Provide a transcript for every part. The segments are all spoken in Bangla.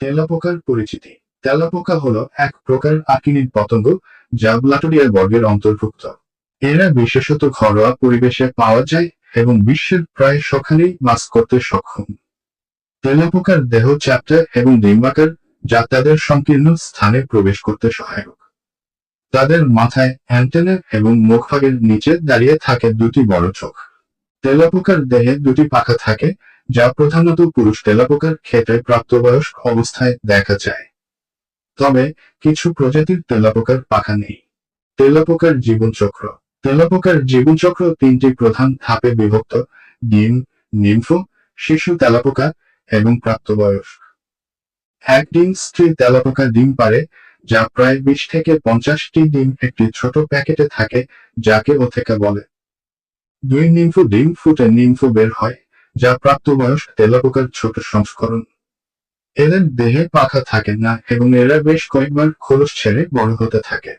তেলাপোকার পরিচিতি। তেলাপোকা হলো এক প্রকার আকিনির পতঙ্গ যা ব্লাটোডিয়ার বর্গের অন্তর্ভুক্ত। এরা বিশেষত ঘরোয়া পরিবেশে পাওয়া যায় এবং বিশ্বের প্রায় সখানেই বাস করতে সক্ষম। তেলাপোকার দেহ চ্যাপ্টা এবং ডিম্বাকার যা তাদের সংকীর্ণ স্থানে প্রবেশ করতে সহায়ক। তাদের মাথায় অ্যান্টেনা এবং মুখভাগের নিচে দাঁড়িয়ে থাকে দুটি বড় চোখ। তেলাপোকার দেহে দুটি পাখা থাকে, যা প্রধানত পুরুষ তেলাপোকার ক্ষেত্রে প্রাপ্তবয়স্ক অবস্থায় দেখা যায়। তবে কিছু প্রজাতির তেলাপোকার পাখা নেই। তেলাপোকার জীবনচক্র। তেলাপোকার জীবনচক্র তিনটি প্রধান ধাপে বিভক্ত, ডিম, নিম্ফ, শিশু তেলাপোকা এবং প্রাপ্তবয়স্ক। এক ডিম স্ত্রী তেলাপোকা ডিম পারে যা প্রায় বিশ থেকে পঞ্চাশটি ডিম একটি ছোট প্যাকেটে থাকে, যাকে ওথেকা বলে। দুই নিম্ফ ডিম ফুটে নিম্ফ বের হয়, যা প্রাপ্তবয়স্ক তেলাপোকার ছোট সংস্করণ। এদের দেহে পাখা থাকে না এবং এরা বেশ কয়েকবার খোলস ছেড়ে বড় হতে থাকে।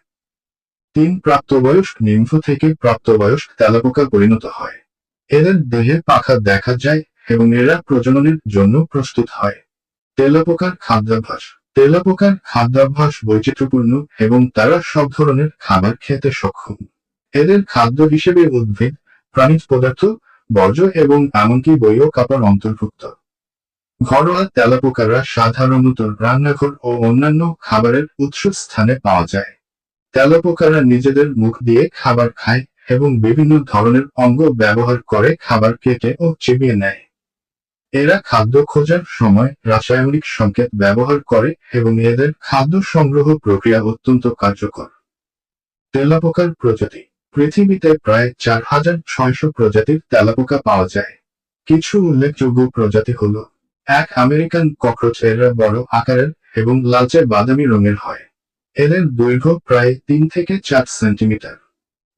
তিন প্রাপ্তবয়স্ক নিম্ফ থেকে প্রাপ্তবয়স্ক তেলাপোকা পরিণত হয়। এদের দেহে পাখা দেখা যায় এবং এরা প্রজননের জন্য প্রস্তুত হয়। তেলাপোকার খাদ্যাভ্যাস। তেলাপোকার খাদ্যাভ্যাস বৈচিত্র্যপূর্ণ এবং তারা সব ধরনের খাবার খেতে সক্ষম। এদের খাদ্য হিসেবে উদ্ভিদ প্রাণীজ পদার্থ, বর্জ্য এবং এমনকি বই ও কাপড় অন্তর্ভুক্ত। ঘরোয়া তেলাপোকারা সাধারণত রান্নাঘর ও অন্যান্য খাবারের উৎস স্থানে পাওয়া যায়। তেলাপোকারা নিজেদের মুখ দিয়ে খাবার খায় এবং বিভিন্ন ধরনের অঙ্গ ব্যবহার করে খাবার কেটে ও চিবিয়ে নেয়। এরা খাদ্য খোঁজার সময় রাসায়নিক সংকেত ব্যবহার করে এবং এদের খাদ্য সংগ্রহ প্রক্রিয়া অত্যন্ত কার্যকর। তেলাপোকার প্রজাতি পৃথিবীতে প্রায় চার হাজার ছয়শো প্রজাতির তেলাপোকা পাওয়া যায়। কিছু উল্লেখযোগ্য প্রজাতি হল, এক আমেরিকান ককরোচ, এরা বড় আকারের এবং লালচে বাদামি রঙের হয়। এদের দৈর্ঘ্য প্রায় তিন থেকে চার সেন্টিমিটার।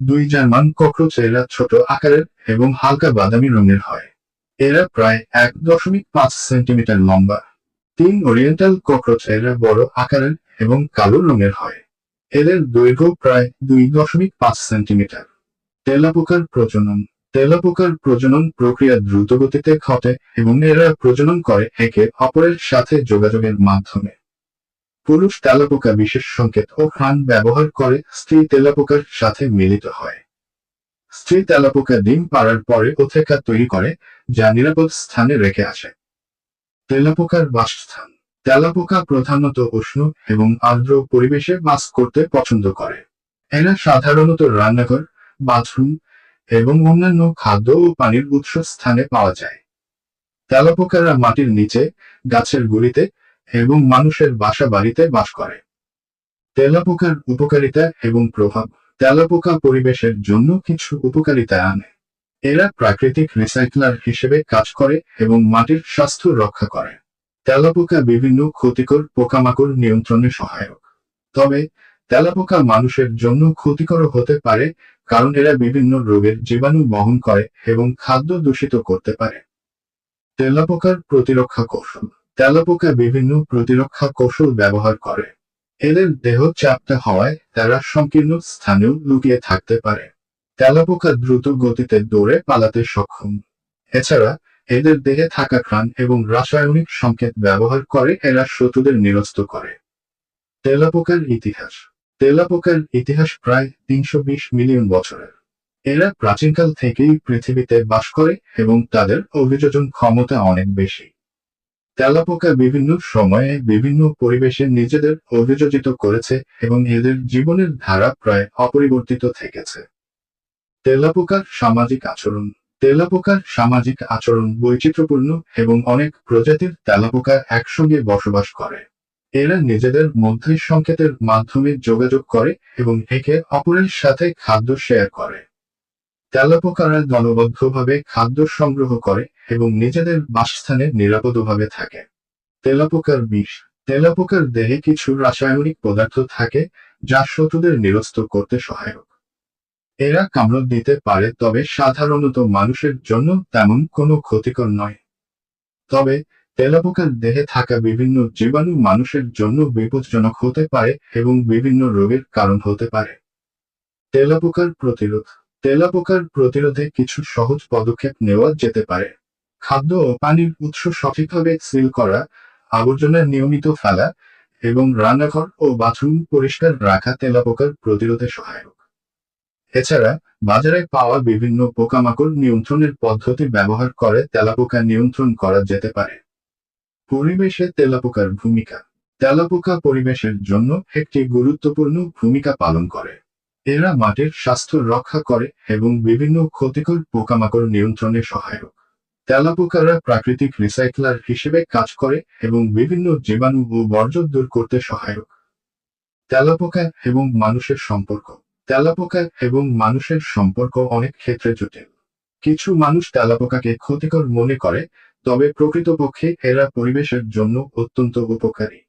দুই জার্মান ককরোচ, এরা ছোট আকারের এবং হালকা বাদামি রঙের হয়। এরা প্রায় এক দশমিক পাঁচ সেন্টিমিটার লম্বা। তিন ওরিয়েন্টাল ককরোচ, এরা বড় আকারের এবং কালো রঙের হয়। এদের দৈর্ঘ্য প্রায় দুই দশমিক পাঁচ সেন্টিমিটার। তেলাপোকার প্রজনন। তেলাপোকার প্রজনন প্রক্রিয়া দ্রুত গতিতে ঘটে এবং এরা প্রজনন করে একে অপরের সাথে যোগাযোগের মাধ্যমে। পুরুষ তেলাপোকা বিশেষ সংকেত ও ঘ্রাণ ব্যবহার করে স্ত্রী তেলাপোকার সাথে মিলিত হয়। স্ত্রী তেলাপোকা ডিম পাড়ার পরে ওথেকা তৈরি করে, যা নিরাপদ স্থানে রেখে আসে। তেলাপোকার বাসস্থান। তেলাপোকা প্রধানত উষ্ণ এবং আর্দ্র পরিবেশে বাস করতে পছন্দ করে। এরা সাধারণত রান্নাঘর, বাথরুম এবং অন্যান্য খাদ্য ও পানির উৎস স্থানে পাওয়া যায়। তেলাপোকারা মাটির নিচে, গাছের গুড়িতে এবং মানুষের বাসা বাড়িতে বাস করে। তেলাপোকার উপকারিতা এবং প্রভাব তেলাপোকা পরিবেশের জন্য কিছু উপকারিতা আনে। এরা প্রাকৃতিক রিসাইক্লার হিসেবে কাজ করে এবং মাটির স্বাস্থ্য রক্ষা করে। তেলাপোকা বিভিন্ন ক্ষতিকর পোকামাকড় নিয়ন্ত্রণে সহায়ক। তবে, তেলাপোকা মানুষের জন্য ক্ষতিকর হতে পারে কারণ এরা বিভিন্ন রোগের জীবাণু বহন করে এবং খাদ্য দূষিত করতে পারে। তেলাপোকার প্রতিরক্ষা কৌশল। তেলাপোকা বিভিন্ন প্রতিরক্ষা কৌশল ব্যবহার করে। এদের দেহ চাপটা হওয়ায় তারা সংকীর্ণ স্থানেও লুকিয়ে থাকতে পারে। তেলাপোকা দ্রুত গতিতে দৌড়ে পালাতে সক্ষম। এছাড়া এদের দেহে থাকা ঘ্রাণ এবং রাসায়নিক সংকেত ব্যবহার করে এরা শত্রুদের নিরস্ত করে। তেলাপোকার ইতিহাস। তেলাপোকার ইতিহাস প্রায় তিনশো বিশ মিলিয়ন বছরের। এরা প্রাচীনকাল থেকেই পৃথিবীতে বাস করে এবং তাদের অভিযোজন ক্ষমতা অনেক বেশি। তেলাপোকা বিভিন্ন সময়ে বিভিন্ন পরিবেশে নিজেদের অভিযোজিত করেছে এবং এদের জীবনের ধারা প্রায় অপরিবর্তিত থেকেছে। তেলাপোকার সামাজিক আচরণ তেলাপোকার সামাজিক আচরণ বৈচিত্র্যপূর্ণ এবং অনেক প্রজাতির তেলাপোকা একসঙ্গে বসবাস করে। এরা নিজেদের মধ্যে সংকেতের মাধ্যমে যোগাযোগ করে এবং একে অপরের সাথে খাদ্য শেয়ার করে। তেলাপোকারা দলবদ্ধভাবে খাদ্য সংগ্রহ করে এবং নিজেদের বাসস্থানে নিরাপদভাবে থাকে। তেলাপোকার বিষ। তেলাপোকার দেহে কিছু রাসায়নিক পদার্থ থাকে যা শত্রুদের নিরস্ত করতে সহায়ক। এরা কামড় দিতে পারে, তবে সাধারণত মানুষের জন্য তেমন কোনো ক্ষতিকর নয়। তবে তেলাপোকার দেহে থাকা বিভিন্ন জীবাণু মানুষের জন্য বিপজ্জনক হতে পারে এবং বিভিন্ন রোগের কারণ হতে পারে। তেলাপোকার প্রতিরোধ। তেলাপোকার প্রতিরোধে কিছু সহজ পদক্ষেপ নেওয়া যেতে পারে। খাদ্য ও পানির উৎস সঠিকভাবে সিল করা, আবর্জনা নিয়মিত ফেলা এবং রান্নাঘর ও বাথরুম পরিষ্কার রাখা তেলাপোকার প্রতিরোধে সহায়ক। এছাড়া বাজারে পাওয়া বিভিন্ন পোকামাকড় নিয়ন্ত্রণের পদ্ধতি ব্যবহার করে তেলাপোকা নিয়ন্ত্রণ করা যেতে পারে। পরিবেশে তেলাপোকার ভূমিকা। তেলাপোকা পরিবেশের জন্য একটি গুরুত্বপূর্ণ ভূমিকা পালন করে। এরা মাটির স্বাস্থ্য রক্ষা করে এবং বিভিন্ন ক্ষতিকর পোকামাকড় নিয়ন্ত্রণে সহায়ক। তেলাপোকারা প্রাকৃতিক রিসাইক্লার হিসেবে কাজ করে এবং বিভিন্ন জীবাণু ও বর্জ্য দূর করতে সহায়ক। তেলাপোকা এবং মানুষের সম্পর্ক। তেলাপোকা এবং মানুষের সম্পর্ক অনেক ক্ষেত্রে জটিল। কিছু মানুষ তেলাপোকাকে ক্ষতিকর মনে করে, তবে প্রকৃতপক্ষে এরা পরিবেশের জন্য অত্যন্ত উপকারী।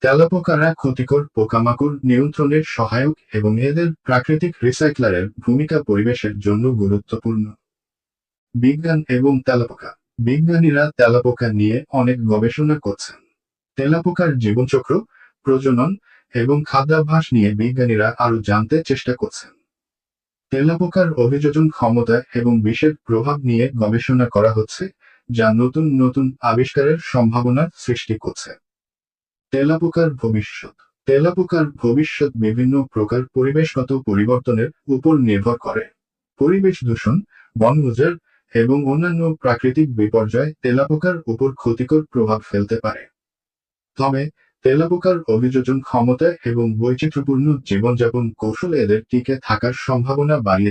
তেলাপোকারা ক্ষতিকর পোকামাকড় নিয়ন্ত্রণের সহায়ক এবং এদের প্রাকৃতিক রিসাইক্লারের ভূমিকা পরিবেশের জন্য গুরুত্বপূর্ণ। বিজ্ঞান এবং তেলাপোকা। বিজ্ঞানীরা তেলাপোকা নিয়ে অনেক গবেষণা করছেন। তেলাপোকার জীবনচক্র, প্রজনন এবং খাদ্যাভ্যাস নিয়ে বিজ্ঞানীরা আরও জানতে চেষ্টা করছেন। তেলাপোকার অভিযোজন ক্ষমতা এবং বিষের প্রভাব নিয়ে গবেষণা করা হচ্ছে, যা নতুন নতুন আবিষ্কারের সম্ভাবনা সৃষ্টি করছে। তেলাপোকার ভবিষ্যৎ। তেলাপোকার ভবিষ্যৎ বিভিন্ন প্রকার পরিবেশগত পরিবর্তনের উপর নির্ভর করে। পরিবেশ দূষণ বন উজাড় এবং অন্যান্য প্রাকৃতিক বিপর্যয় তেলাপোকার উপর ক্ষতিকর প্রভাব ফেলতে পারে। তবে তেলাপোকার অভিযোজন ক্ষমতা এবং বৈচিত্র্যপূর্ণ জীবনযাপন কৌশলে এদের টিকে থাকার সম্ভাবনা বাড়িয়ে